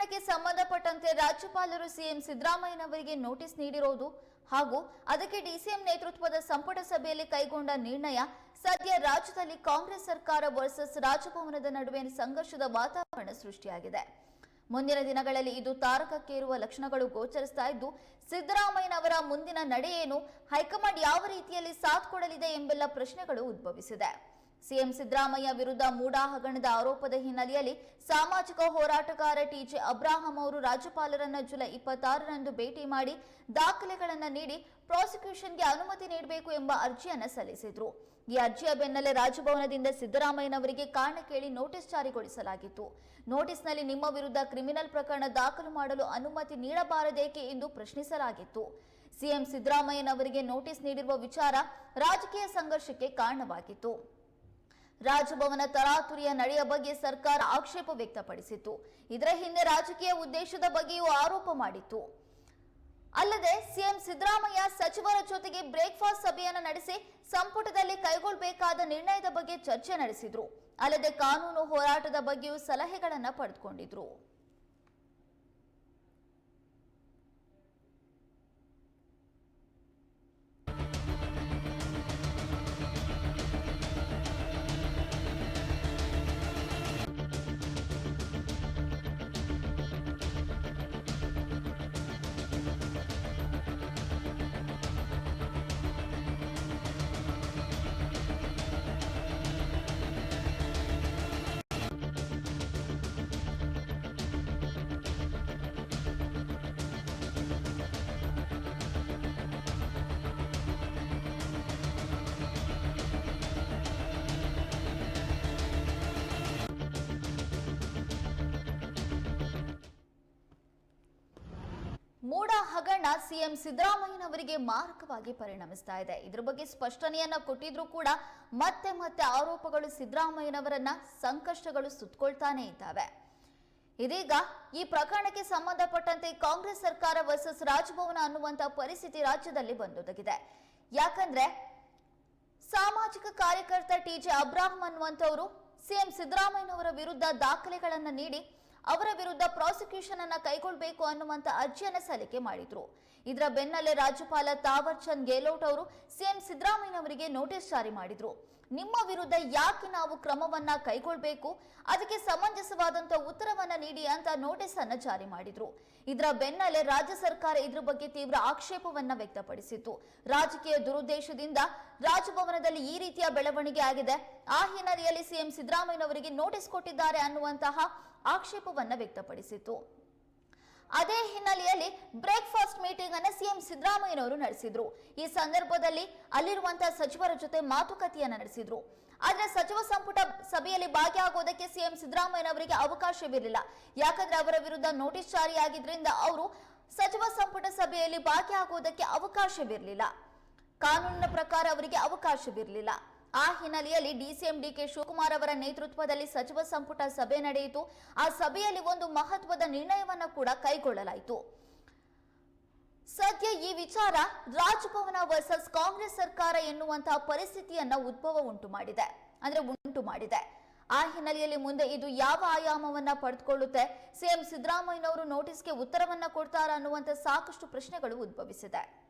ಪ್ರಕರಣಕ್ಕೆ ಸಂಬಂಧಪಟ್ಟಂತೆ ರಾಜ್ಯಪಾಲರು ಸಿಎಂ ಸಿದ್ದರಾಮಯ್ಯನವರಿಗೆ ನೋಟಿಸ್ ನೀಡಿರುವುದು ಹಾಗೂ ಅದಕ್ಕೆ ಡಿಸಿಎಂ ನೇತೃತ್ವದ ಸಂಪುಟ ಸಭೆಯಲ್ಲಿ ಕೈಗೊಂಡ ನಿರ್ಣಯ ಸದ್ಯ ರಾಜ್ಯದಲ್ಲಿ ಕಾಂಗ್ರೆಸ್ ಸರ್ಕಾರ ವರ್ಸಸ್ ರಾಜಭವನದ ನಡುವೆ ಸಂಘರ್ಷದ ವಾತಾವರಣ ಸೃಷ್ಟಿಯಾಗಿದೆ. ಮುಂದಿನ ದಿನಗಳಲ್ಲಿ ಇದು ತಾರಕಕ್ಕೇರುವ ಲಕ್ಷಣಗಳು ಗೋಚರಿಸ್ತಾ ಇದ್ದು, ಸಿದ್ದರಾಮಯ್ಯನವರ ಮುಂದಿನ ನಡೆಯೇನು, ಹೈಕಮಾಂಡ್ ಯಾವ ರೀತಿಯಲ್ಲಿ ಸಾಥ್ ಕೊಡಲಿದೆ ಎಂಬೆಲ್ಲ ಪ್ರಶ್ನೆಗಳು ಉದ್ಭವಿಸಿದೆ. ಸಿಎಂ ಸಿದ್ದರಾಮಯ್ಯ ವಿರುದ್ಧ ಮೂಡಾ ಹಗರಣದ ಆರೋಪದ ಹಿನ್ನೆಲೆಯಲ್ಲಿ ಸಾಮಾಜಿಕ ಹೋರಾಟಗಾರ ಟಿಜೆ ಅಬ್ರಾಹಂ ಅವರು ರಾಜ್ಯಪಾಲರನ್ನ ಜುಲೈ ಇಪ್ಪತ್ತಾರರಂದು ಭೇಟಿ ಮಾಡಿ ದಾಖಲೆಗಳನ್ನು ನೀಡಿ ಪ್ರಾಸಿಕ್ಯೂಷನ್ಗೆ ಅನುಮತಿ ನೀಡಬೇಕು ಎಂಬ ಅರ್ಜಿಯನ್ನು ಸಲ್ಲಿಸಿದ್ರು. ಈ ಅರ್ಜಿಯ ಬೆನ್ನಲ್ಲೇ ರಾಜಭವನದಿಂದ ಸಿದ್ದರಾಮಯ್ಯನವರಿಗೆ ಕಾರಣ ಕೇಳಿ ನೋಟಿಸ್ ಜಾರಿಗೊಳಿಸಲಾಗಿತ್ತು. ನೋಟಿಸ್ನಲ್ಲಿ ನಿಮ್ಮ ವಿರುದ್ಧ ಕ್ರಿಮಿನಲ್ ಪ್ರಕರಣ ದಾಖಲು ಮಾಡಲು ಅನುಮತಿ ನೀಡಬಾರದೇಕೆ ಎಂದು ಪ್ರಶ್ನಿಸಲಾಗಿತ್ತು. ಸಿಎಂ ಸಿದ್ದರಾಮಯ್ಯನವರಿಗೆ ನೋಟಿಸ್ ನೀಡಿರುವ ವಿಚಾರ ರಾಜಕೀಯ ಸಂಘರ್ಷಕ್ಕೆ ಕಾರಣವಾಗಿತ್ತು. ರಾಜಭವನ ತರಾತುರಿಯ ನಡೆಯ ಬಗ್ಗೆ ಸರ್ಕಾರ ಆಕ್ಷೇಪ ವ್ಯಕ್ತಪಡಿಸಿತ್ತು. ಇದರ ಹಿಂದೆ ರಾಜಕೀಯ ಉದ್ದೇಶದ ಬಗ್ಗೆಯೂ ಆರೋಪ ಮಾಡಿತ್ತು. ಅಲ್ಲದೆ, ಸಿಎಂ ಸಿದ್ದರಾಮಯ್ಯ ಸಚಿವರ ಜೊತೆಗೆ ಬ್ರೇಕ್ಫಾಸ್ಟ್ ಸಭೆಯನ್ನು ನಡೆಸಿ ಸಂಪುಟದಲ್ಲಿ ಕೈಗೊಳ್ಳಬೇಕಾದ ನಿರ್ಣಯದ ಬಗ್ಗೆ ಚರ್ಚೆ ನಡೆಸಿದ್ರು. ಅಲ್ಲದೆ, ಕಾನೂನು ಹೋರಾಟದ ಬಗ್ಗೆಯೂ ಸಲಹೆಗಳನ್ನು ಪಡೆದುಕೊಂಡಿದ್ರು. ಮೂಡ ಹಗರಣ ಸಿಎಂ ಸಿದ್ದರಾಮಯ್ಯನವರಿಗೆ ಮಾರಕವಾಗಿ ಪರಿಣಮಿಸ್ತಾ ಇದೆ. ಇದ್ರ ಬಗ್ಗೆ ಸ್ಪಷ್ಟನೆಯನ್ನ ಕೊಟ್ಟಿದ್ರೂ ಕೂಡ ಮತ್ತೆ ಮತ್ತೆ ಆರೋಪಗಳು ಸಿದ್ದರಾಮಯ್ಯನವರನ್ನ ಸಂಕಷ್ಟಗಳು ಸುತ್ತಕೊಳ್ತಾನೆ ಇದ್ದಾವೆ. ಇದೀಗ ಈ ಪ್ರಕರಣಕ್ಕೆ ಸಂಬಂಧಪಟ್ಟಂತೆ ಕಾಂಗ್ರೆಸ್ ಸರ್ಕಾರ ವರ್ಸಸ್ ರಾಜಭವನ ಅನ್ನುವಂತ ಪರಿಸ್ಥಿತಿ ರಾಜ್ಯದಲ್ಲಿ ಬಂದೊದಗಿದೆ. ಯಾಕಂದ್ರೆ ಸಾಮಾಜಿಕ ಕಾರ್ಯಕರ್ತ ಟಿಜೆ ಅಬ್ರಾಹಂ ಅನ್ನುವಂಥವರು ಸಿಎಂ ಸಿದ್ದರಾಮಯ್ಯನವರ ವಿರುದ್ಧ ದಾಖಲೆಗಳನ್ನ ನೀಡಿ ಅವರ ವಿರುದ್ಧ ಪ್ರಾಸಿಕ್ಯೂಷನ್ ಅನ್ನ ಕೈಗೊಳ್ಳಬೇಕು ಅನ್ನುವಂತ ಅರ್ಜಿಯನ್ನ ಸಲ್ಲಿಕೆ ಮಾಡಿದ್ರು. ಇದರ ಬೆನ್ನಲ್ಲೇ ರಾಜ್ಯಪಾಲ ತಾವರ್ ಚಂದ್ ಗೆಹ್ಲೋಟ್ ಅವರು ಸಿಎಂ ಸಿದ್ದರಾಮಯ್ಯನವರಿಗೆ ನೋಟಿಸ್ ಜಾರಿ ಮಾಡಿದ್ರು. ನಿಮ್ಮ ವಿರುದ್ಧ ಯಾಕೆ ನಾವು ಕ್ರಮವನ್ನ ಕೈಗೊಳ್ಳಬೇಕು ಅದಕ್ಕೆ ಸಮಂಜಸವಾದಂತ ಉತ್ತರವನ್ನ ನೀಡಿ ಅಂತ ನೋಟಿಸ್ ಅನ್ನ ಜಾರಿ ಮಾಡಿದ್ರು. ಇದರ ಬೆನ್ನಲ್ಲೇ ರಾಜ್ಯ ಸರ್ಕಾರ ಇದ್ರ ಬಗ್ಗೆ ತೀವ್ರ ಆಕ್ಷೇಪವನ್ನ ವ್ಯಕ್ತಪಡಿಸಿತ್ತು. ರಾಜಕೀಯ ದುರುದ್ದೇಶದಿಂದ ರಾಜಭವನದಲ್ಲಿ ಈ ರೀತಿಯ ಬೆಳವಣಿಗೆ ಆಗಿದೆ. ಆ ಹಿನ್ನೆಲೆಯಲ್ಲಿ ಸಿಎಂ ಸಿದ್ದರಾಮಯ್ಯನವರಿಗೆ ನೋಟಿಸ್ ಕೊಟ್ಟಿದ್ದಾರೆ ಅನ್ನುವಂತಹ ಆಕ್ಷೇಪವನ್ನ ವ್ಯಕ್ತಪಡಿಸಿತು ಅದೇ ಹಿನ್ನೆಲೆಯಲ್ಲಿ ಬ್ರೇಕ್ಫಾಸ್ಟ್ ಮೀಟಿಂಗ್ ಅನ್ನು ಸಿಎಂ ಸಿದ್ದರಾಮಯ್ಯನವರು ನಡೆಸಿದ್ರು. ಈ ಸಂದರ್ಭದಲ್ಲಿ ಅಲ್ಲಿರುವಂತಹ ಸಚಿವರ ಜೊತೆ ಮಾತುಕತೆಯನ್ನ ನಡೆಸಿದ್ರು. ಆದ್ರೆ ಸಚಿವ ಸಂಪುಟ ಸಭೆಯಲ್ಲಿ ಭಾಗಿಯಾಗುವುದಕ್ಕೆ ಸಿಎಂ ಸಿದ್ದರಾಮಯ್ಯನವರಿಗೆ ಅವಕಾಶವಿರಲಿಲ್ಲ. ಯಾಕಂದ್ರೆ ಅವರ ವಿರುದ್ಧ ನೋಟಿಸ್ ಜಾರಿಯಾಗಿದ್ದರಿಂದ ಅವರು ಸಚಿವ ಸಂಪುಟ ಸಭೆಯಲ್ಲಿ ಭಾಗಿಯಾಗುವುದಕ್ಕೆ ಅವಕಾಶವಿರಲಿಲ್ಲ. ಕಾನೂನಿನ ಪ್ರಕಾರ ಅವರಿಗೆ ಅವಕಾಶವಿರಲಿಲ್ಲ. ಆ ಹಿನ್ನೆಲೆಯಲ್ಲಿ ಡಿಸಿಎಂ ಡಿಕೆ ಶಿವಕುಮಾರ್ ಅವರ ನೇತೃತ್ವದಲ್ಲಿ ಸಚಿವ ಸಂಪುಟ ಸಭೆ ನಡೆಯಿತು. ಆ ಸಭೆಯಲ್ಲಿ ಒಂದು ಮಹತ್ವದ ನಿರ್ಣಯವನ್ನು ಕೂಡ ಕೈಗೊಳ್ಳಲಾಯಿತು. ಸದ್ಯ ಈ ವಿಚಾರ ರಾಜಭವನ ವರ್ಸಸ್ ಕಾಂಗ್ರೆಸ್ ಸರ್ಕಾರ ಎನ್ನುವಂತಹ ಪರಿಸ್ಥಿತಿಯನ್ನ ಉದ್ಭವ ಉಂಟು ಮಾಡಿದೆ. ಅಂದ್ರೆ ಉಂಟು ಮಾಡಿದೆ. ಆ ಹಿನ್ನೆಲೆಯಲ್ಲಿ ಮುಂದೆ ಇದು ಯಾವ ಆಯಾಮವನ್ನ ಪಡೆದುಕೊಳ್ಳುತ್ತೆ? ಸಿಎಂ ಸಿದ್ದರಾಮಯ್ಯನವರು ನೋಟಿಸ್ಗೆ ಉತ್ತರವನ್ನ ಕೊಡ್ತಾರಾ ಅನ್ನುವಂತ ಸಾಕಷ್ಟು ಪ್ರಶ್ನೆಗಳು ಉದ್ಭವಿಸಿದೆ.